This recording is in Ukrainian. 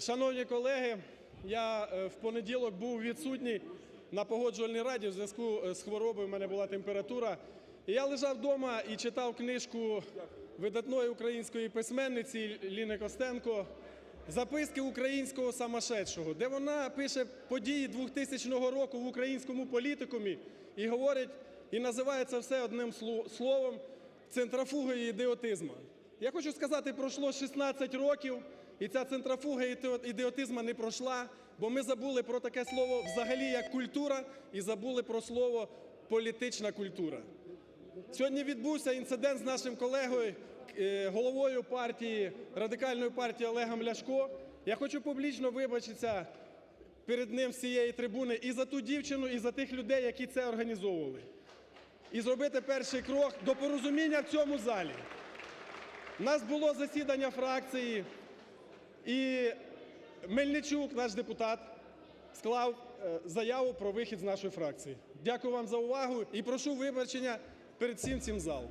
Шановні колеги, я е, в понеділок був відсутній на погоджувальній раді в зв'язку е, з хворобою, в мене була температура. Я лежав вдома і читав книжку видатної української письменниці Ліни Костенко Записки українського самошедшого, де вона пише події 2000 року в українському політикумі і говорить, і називає це все одним словом центрафуга і ідіотизму. Я хочу сказати, пройшло 16 років, і ця центрафуга іде- ідіотизму не пройшла, бо ми забули про таке слово взагалі як культура і забули про слово політична культура. Сьогодні відбувся інцидент з нашим колегою, е, головою партії, радикальної партії Олегом Ляшко. Я хочу публічно вибачитися перед ним з цієї трибуни і за ту дівчину, і за тих людей, які це організовували. І зробити перший крок до порозуміння в цьому залі. У нас було засідання фракції, і Мельничук, наш депутат, склав е, заяву про вихід з нашої фракції. Дякую вам за увагу і прошу вибачення перед всім цим залом.